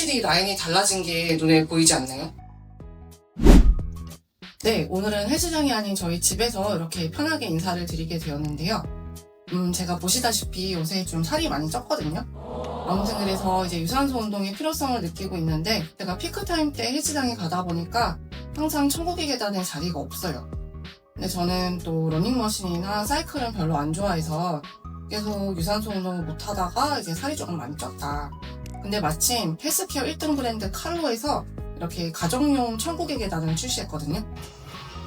확실히 라인이 달라진 게 눈에 보이지 않나요? 네, 오늘은 헬스장이 아닌 저희 집에서 이렇게 편하게 인사를 드리게 되었는데요. 음, 제가 보시다시피 요새 좀 살이 많이 쪘거든요. 아무튼 그래서 이제 유산소 운동의 필요성을 느끼고 있는데 제가 피크타임 때 헬스장에 가다 보니까 항상 천국의 계단에 자리가 없어요. 근데 저는 또 러닝머신이나 사이클은 별로 안 좋아해서 계속 유산소 운동을 못 하다가 이제 살이 조금 많이 쪘다. 근데 마침 헬스케어 1등 브랜드 칼로에서 이렇게 가정용 천국의 계단을 출시했거든요.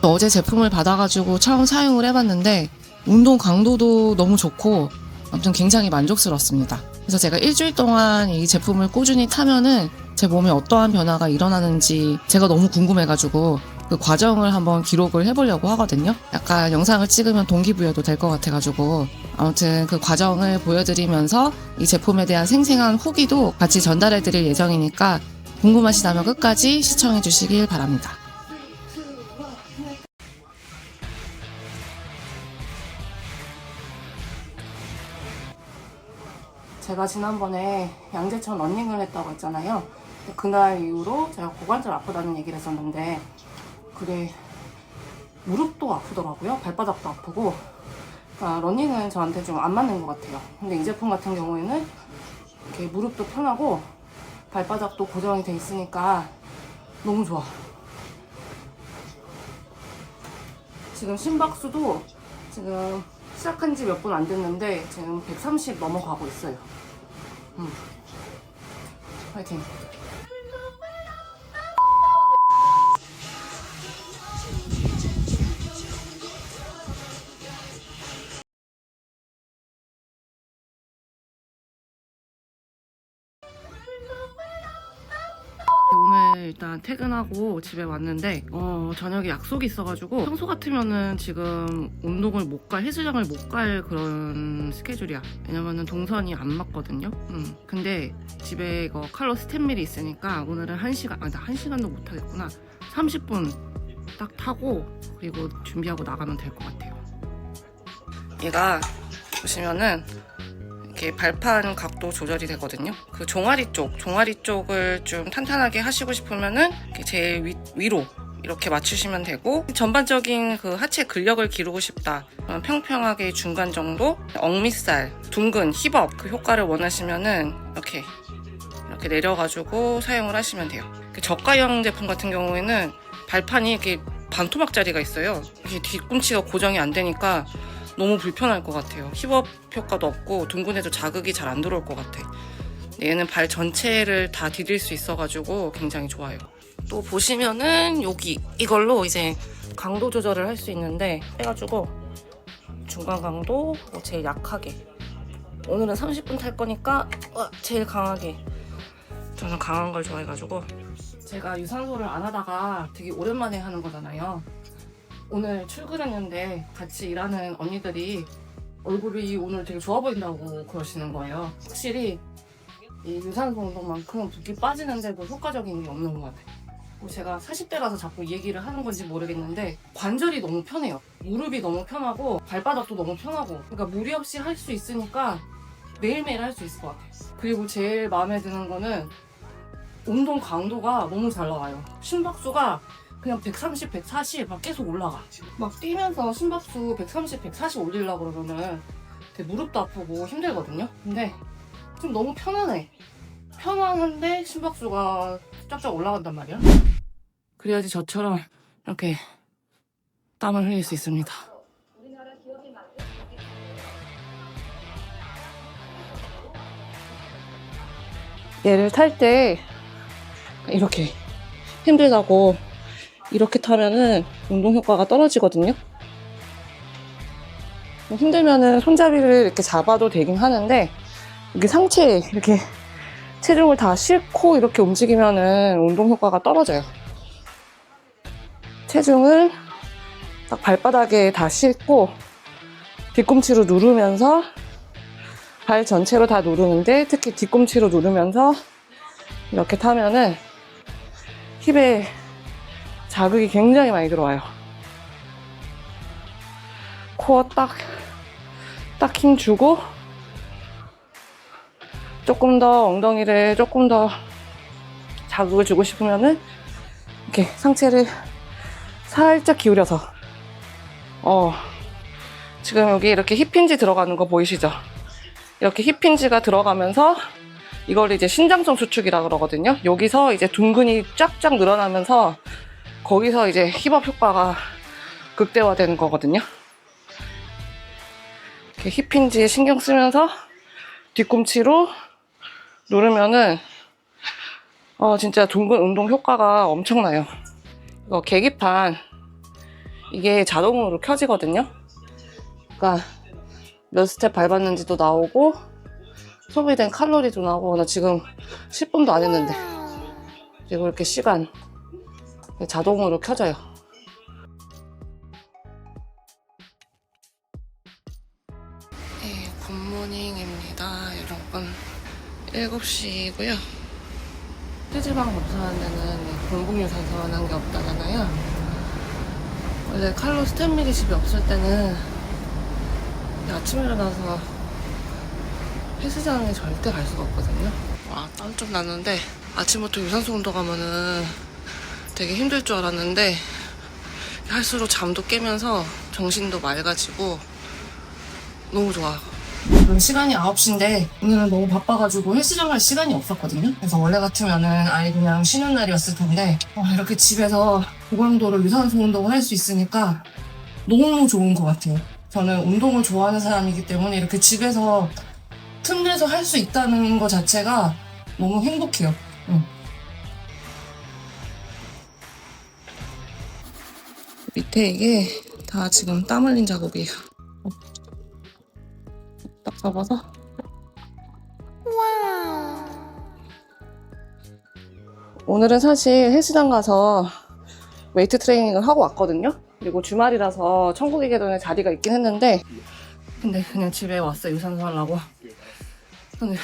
어제 제품을 받아가지고 처음 사용을 해봤는데 운동 강도도 너무 좋고 아무튼 굉장히 만족스럽습니다. 그래서 제가 일주일 동안 이 제품을 꾸준히 타면은 제 몸에 어떠한 변화가 일어나는지 제가 너무 궁금해가지고 그 과정을 한번 기록을 해보려고 하거든요. 약간 영상을 찍으면 동기부여도 될 것 같아가지고 아무튼 그 과정을 보여드리면서 이 제품에 대한 생생한 후기도 같이 전달해드릴 예정이니까 궁금하시다면 끝까지 시청해주시길 바랍니다. 제가 지난번에 양재천 런닝을 했다고 했잖아요. 그날 이후로 제가 고관절 아프다는 얘기를 했었는데 그게 무릎도 아프더라고요. 발바닥도 아프고 그러니까 러닝은 저한테 좀 안 맞는 것 같아요. 근데 이 제품 같은 경우에는 이렇게 무릎도 편하고 발바닥도 고정이 돼 있으니까 너무 좋아. 지금 심박수도 지금 시작한 지 몇 분 안 됐는데 지금 130 넘어가고 있어요. 음. 화이팅. 일단 퇴근하고 집에 왔는데 어, 저녁에 약속이 있어가지고 평소 같으면은 지금 운동을 못 갈, 헬스장을 못 갈 그런 스케줄이야. 왜냐면은 동선이 안 맞거든요. 음. 근데 집에 이거 칼로 스탠밀이 있으니까 오늘은 1시간, 아니 나 1시간도 못 하겠구나. 30분 딱 타고 그리고 준비하고 나가면 될 것 같아요. 얘가 보시면은 이렇게 발판 각도 조절이 되거든요. 그 종아리 쪽, 종아리 쪽을 좀 탄탄하게 하시고 싶으면은 제일 위, 위로 이렇게 맞추시면 되고 전반적인 그 하체 근력을 기르고 싶다. 평평하게 중간 정도, 억밑살, 둥근, 힙업 그 효과를 원하시면은 이렇게 이렇게 내려가지고 사용을 하시면 돼요. 그 저가형 제품 같은 경우에는 발판이 이렇게 반토막짜리가 있어요. 이게 뒤꿈치가 고정이 안 되니까 너무 불편할 것 같아요. 힙업 효과도 없고 둥근에도 자극이 잘 안 들어올 것 같아. 얘는 발 전체를 다 디딜 수 있어가지고 굉장히 좋아요. 또 보시면은 여기 이걸로 이제 강도 조절을 할 수 있는데 해가지고 중간 강도 뭐 제일 약하게 오늘은 30분 탈 거니까 어, 제일 강하게 저는 강한 걸 좋아해가지고 제가 유산소를 안 하다가 되게 오랜만에 하는 거잖아요. 오늘 출근했는데 같이 일하는 언니들이 얼굴이 오늘 되게 좋아 보인다고 그러시는 거예요. 확실히 이 유산소 운동만큼 붓기 빠지는데도 효과적인 게 없는 것 같아요. 뭐 제가 40대라서 자꾸 이 얘기를 하는 건지 모르겠는데 관절이 너무 편해요. 무릎이 너무 편하고 발바닥도 너무 편하고 그러니까 무리 없이 할 수 있으니까 매일매일 할 수 있을 것 같아요. 그리고 제일 마음에 드는 거는 운동 강도가 너무 잘 나와요. 심박수가 그냥 130, 140 막 계속 올라가. 막 뛰면서 심박수 130, 140 올리려고 그러면은 되게 무릎도 아프고 힘들거든요. 근데 좀 너무 편안해. 편안한데 심박수가 쫙쫙 올라간단 말이야. 그래야지 저처럼 이렇게 땀을 흘릴 수 있습니다. 얘를 탈 때 이렇게 힘들다고 이렇게 타면은 운동 효과가 떨어지거든요. 힘들면은 손잡이를 이렇게 잡아도 되긴 하는데 이게 상체에 이렇게 체중을 다 싣고 이렇게 움직이면은 운동 효과가 떨어져요. 체중을 딱 발바닥에 다 싣고 뒤꿈치로 누르면서 발 전체로 다 누르는데 특히 뒤꿈치로 누르면서 이렇게 타면은 힙에 자극이 굉장히 많이 들어와요. 코어 딱, 딱 힘 주고, 조금 더 엉덩이를 조금 더 자극을 주고 싶으면은 이렇게 상체를 살짝 기울여서 어 지금 여기 이렇게 힙힌지 들어가는 거 보이시죠? 이렇게 힙힌지가 들어가면서 이걸 이제 신장성 수축이라 그러거든요. 여기서 이제 둥근이 쫙쫙 늘어나면서 거기서 이제 힙업 효과가 극대화되는 거거든요. 이렇게 힙힌지에 신경 쓰면서 뒤꿈치로 누르면은 어 진짜 둥근 운동 효과가 엄청나요. 이거 계기판 이게 자동으로 켜지거든요. 그러니까 몇 스텝 밟았는지도 나오고 소비된 칼로리도 나오고 나 지금 10분도 안 했는데 그리고 이렇게 시간 자동으로 켜져요. 네, 굿모닝입니다, 여러분. 7시고요. 체지방 검사하는 데는 공복유산소만 한 게 없다잖아요. 원래 칼로 스탠밀이 집에 없을 때는 아침에 일어나서 헬스장에 절대 갈 수가 없거든요. 와, 땀 좀 났는데 아침부터 유산소 운동하면은 되게 힘들 줄 알았는데 할수록 잠도 깨면서 정신도 맑아지고 너무 좋아. 지금 시간이 9시인데 오늘은 너무 바빠가지고 헬스장 갈 시간이 없었거든요. 그래서 원래 같으면은 아예 그냥 쉬는 날이었을 텐데 어, 이렇게 집에서 고강도로 유산소 운동을 할 수 있으니까 너무 좋은 것 같아요. 저는 운동을 좋아하는 사람이기 때문에 이렇게 집에서 틈내서 할 수 있다는 것 자체가 너무 행복해요. 응. 이게 다 지금 땀 흘린 작업이에요. 어. 딱 잡아서. 오늘은 사실 헬스장 가서 웨이트 트레이닝을 하고 왔거든요. 그리고 주말이라서 천국의 계단에 자리가 있긴 했는데 근데 그냥 집에 왔어요. 유산소 하려고. 근데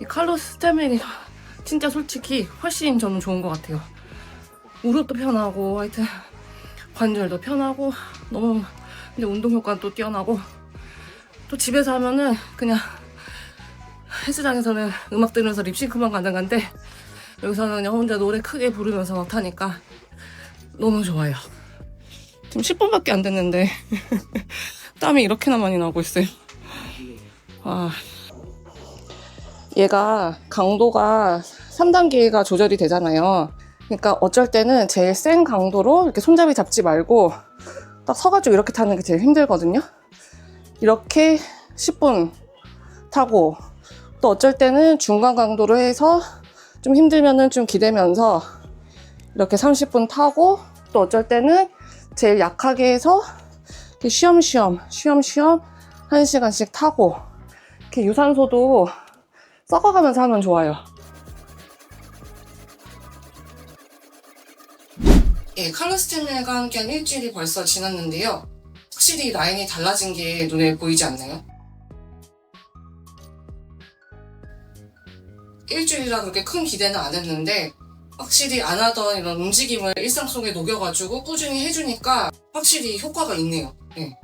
이 칼로 스테밀이 진짜 솔직히 훨씬 저는 좋은 것 같아요. 무릎도 편하고 하여튼 관절도 편하고 너무 근데 운동 효과는 또 뛰어나고 또 집에서 하면은 그냥 헬스장에서는 음악 들으면서 립싱크만 가능한데 여기서는 그냥 혼자 노래 크게 부르면서 막 타니까 너무 좋아요. 지금 10분밖에 안 됐는데 땀이 이렇게나 많이 나고 있어요. 아. 얘가 강도가 3단계가 조절이 되잖아요. 그러니까 어쩔 때는 제일 센 강도로 이렇게 손잡이 잡지 말고 딱 서가지고 이렇게 타는 게 제일 힘들거든요. 이렇게 10분 타고 또 어쩔 때는 중간 강도로 해서 좀 힘들면은 좀 기대면서 이렇게 30분 타고 또 어쩔 때는 제일 약하게 해서 이렇게 쉬엄쉬엄 쉬엄쉬엄 1시간씩 타고 이렇게 유산소도 섞어가면서 하면 좋아요. 예, 칼로스테밀과 함께한 일주일이 벌써 지났는데요. 확실히 라인이 달라진 게 눈에 보이지 않나요? 일주일이라 그렇게 큰 기대는 안 했는데 확실히 안 하던 이런 움직임을 일상 속에 녹여가지고 꾸준히 해주니까 확실히 효과가 있네요. 예.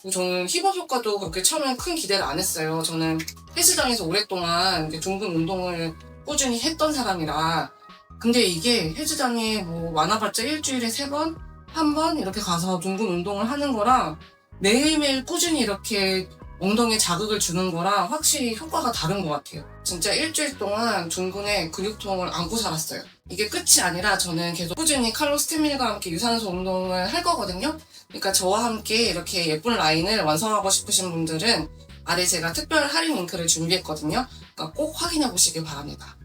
그리고 저는 힙업 효과도 그렇게 처음엔 큰 기대를 안 했어요. 저는 헬스장에서 오랫동안 둥근 운동을 꾸준히 했던 사람이라 근데 이게 헬스장에 뭐 많아봤자 일주일에 세 번, 한 번 이렇게 가서 둥근 운동을 하는 거랑 매일매일 꾸준히 이렇게 엉덩이에 자극을 주는 거랑 확실히 효과가 다른 것 같아요. 진짜 일주일 동안 둥근에 근육통을 안고 살았어요. 이게 끝이 아니라 저는 계속 꾸준히 칼로 스테밀과 함께 유산소 운동을 할 거거든요. 그러니까 저와 함께 이렇게 예쁜 라인을 완성하고 싶으신 분들은 아래 제가 특별 할인 링크를 준비했거든요. 그러니까 꼭 확인해 보시길 바랍니다.